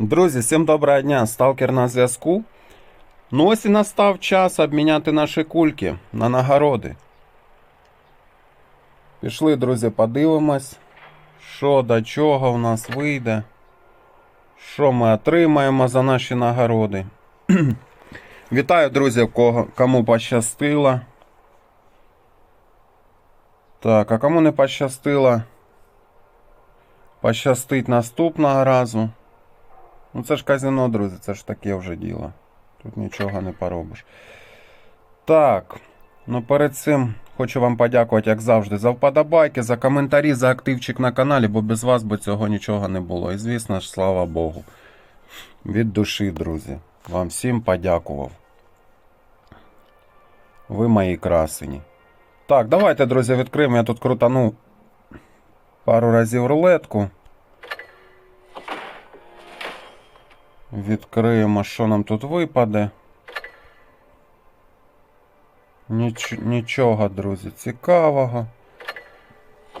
Друзі, всім доброго дня! Сталкер на зв'язку. Ну ось і настав час обміняти наші кульки на нагороди. Пішли, друзі, подивимось, що до чого в нас вийде. Що ми отримаємо за наші нагороди. Вітаю, друзі, кому пощастило. Так, а кому не пощастило, пощастить наступного разу. Ну це ж казино, друзі, це ж таке вже діло. Тут нічого не поробиш. Так. Ну перед цим хочу вам подякувати, як завжди, за вподобайки, за коментарі, за активчик на каналі, бо без вас би цього нічого не було. І звісно ж, слава Богу. Від душі, друзі. Вам всім подякував. Ви мої красені. Так, давайте, друзі, відкриємо. Я тут крутану пару разів рулетку. Відкриємо, що нам тут випаде. Ніч... Нічого, друзі, цікавого.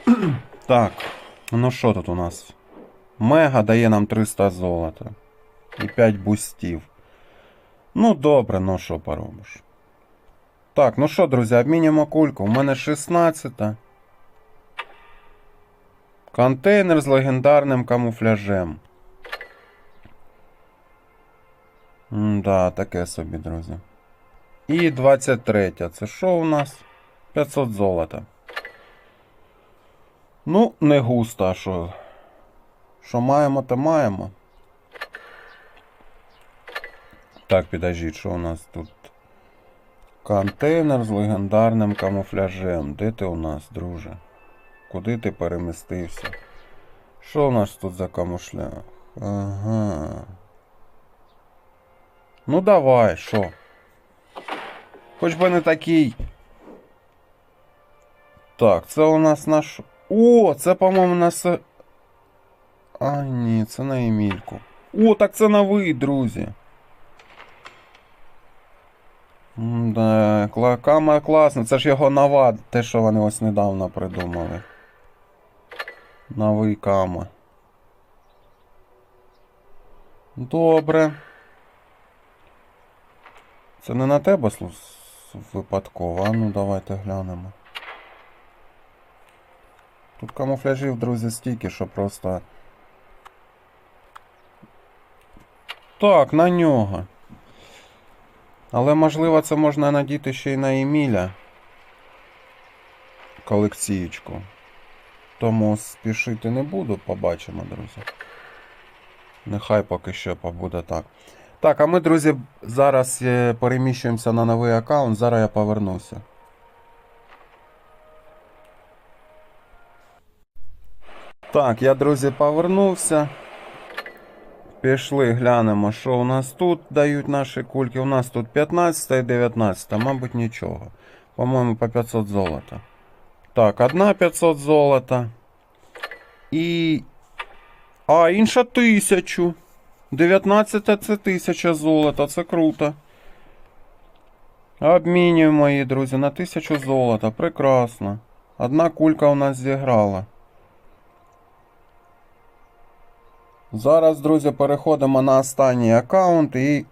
так, ну що тут у нас? Мега дає нам 300 золота. І 5 бустів. Ну, добре, ну що поробиш. Так, ну що, друзі, обмінюємо кульку. У мене 16. Контейнер з легендарним камуфляжем. Да, таке собі, друзі. І 23. Це що у нас? 500 золота. Ну, не густо, що. Що маємо, то маємо. Так, підождіть, що у нас тут? Контейнер з легендарним камуфляжем. Де ти у нас, друже? Куди ти перемістився? Що у нас тут за камуфляж? Ага. Ну давай, що? Хоч би не такий. Так, це у нас наш. О, це, по-моєму, нас. А, ні, це на Емільку. О, так це новий, друзі. Да, кла- кама класно. Це ж його нова, те, що вони ось недавно придумали. Новий кама. Добре. Це не на тебе випадково, а ну давайте глянемо. Тут камуфляжів, друзі, стільки, що просто. Так, на нього. Але можливо це можна надіти ще й на Еміля. Колекцієчку. Тому спішити не буду, побачимо, друзі. Нехай поки що побуде так. Так, а ми, друзі, зараз е, переміщуємося на новий аккаунт. Зараз я повернуся. Так, я, друзі, повернувся. Пішли, глянемо, що у нас тут дають наші кульки. У нас тут 15 і 19, мабуть, нічого. По-моєму, по 500 золота. Так, одна 500 золота. І. А, інша 1000. 19 це 1000 золота, це круто. Обмінюємо її, друзі, на 1000 золота. Прекрасно. Одна кулька у нас зіграла. Зараз, друзі, переходимо на останній аккаунт і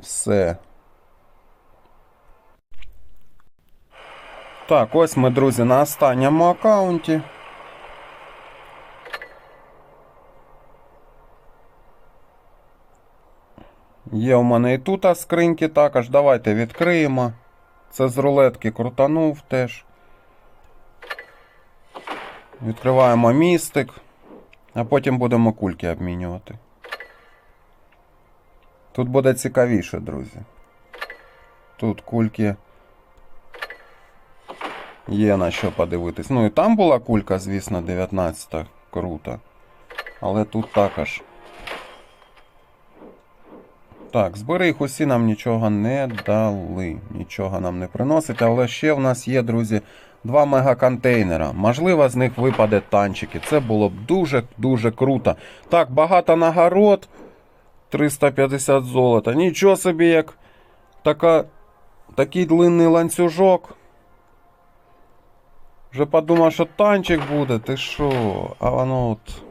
все. Так, ось ми, друзі, на останньому аккаунті. Є у мене і тут скриньки також. Давайте відкриємо. Це з рулетки крутанув теж. Відкриваємо містик. А потім будемо кульки обмінювати. Тут буде цікавіше, друзі. Тут кульки є на що подивитись. Ну і там була кулька, звісно, 19 круто. Але тут також. Так, збери їх усі нам нічого не дали. Нічого нам не приносить. Але ще в нас є, друзі, два мегаконтейнера. Можливо, з них випаде танчики. Це було б дуже-дуже круто. Так, багато нагород. 350 золота. Нічого собі, як така, такий длинний ланцюжок. Вже подумав, що танчик буде. Ти що? А воно от.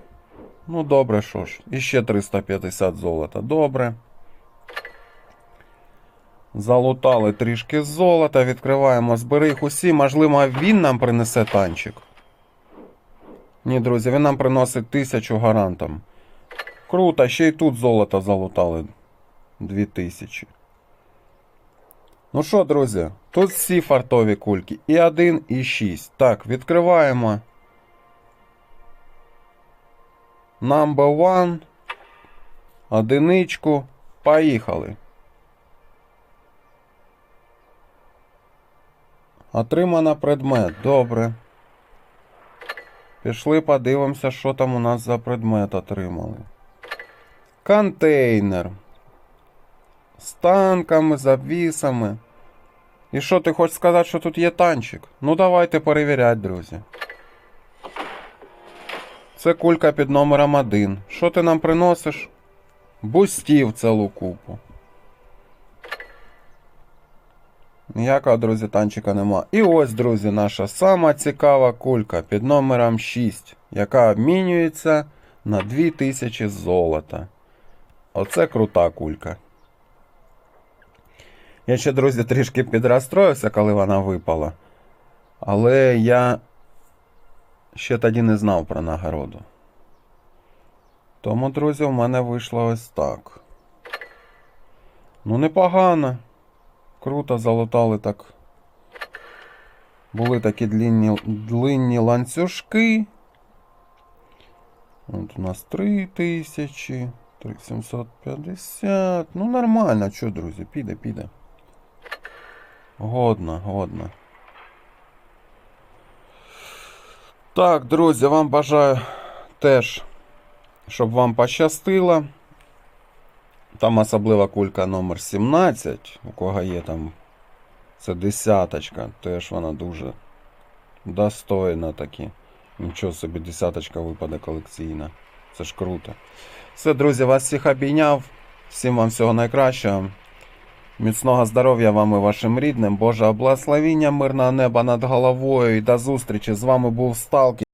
Ну, добре, що ж. І ще 350 золота. Добре. Залутали трішки золота, відкриваємо, збери їх усі. Можливо, він нам принесе танчик. Ні, друзі, він нам приносить тисячу гарантом. Круто, ще й тут золото залутали. 2000. Ну що, друзі, тут всі фартові кульки. І 1, і 6. Так, відкриваємо. Number one. Одиничку. Поїхали. Отримано предмет. Добре. Пішли подивимося, що там у нас за предмет отримали. Контейнер. З танками, з обвісами. І що, ти хочеш сказати, що тут є танчик? Ну давайте перевіряти, друзі. Це кулька під номером 1. Що ти нам приносиш? Бустів цілу купу. Ніякого, друзі, танчика нема. І ось, друзі, наша сама цікава кулька під номером 6, яка обмінюється на 2000 золота. Оце крута кулька. Я ще, друзі, трішки підрозстроївся, коли вона випала. Але я ще тоді не знав про нагороду. Тому, друзі, у мене вийшло ось так. Ну, непогано. Круто залутали так. Були такі длинні, длинні ланцюжки. От у нас 3000, 3750. Ну, нормально, що, друзі, піде, піде. Годно, годно. Так, друзі, вам бажаю теж, щоб вам пощастило. Там особлива кулька номер 17, у кого є там це десяточка, теж вона дуже достойна таки. Нічого собі десяточка випаде колекційна. Це ж круто. Все, друзі, вас всіх обійняв. Всім вам всього найкращого. Міцного здоров'я вам і вашим рідним. Божого благословіння, мирного неба над головою. І до зустрічі. З вами був Сталкер.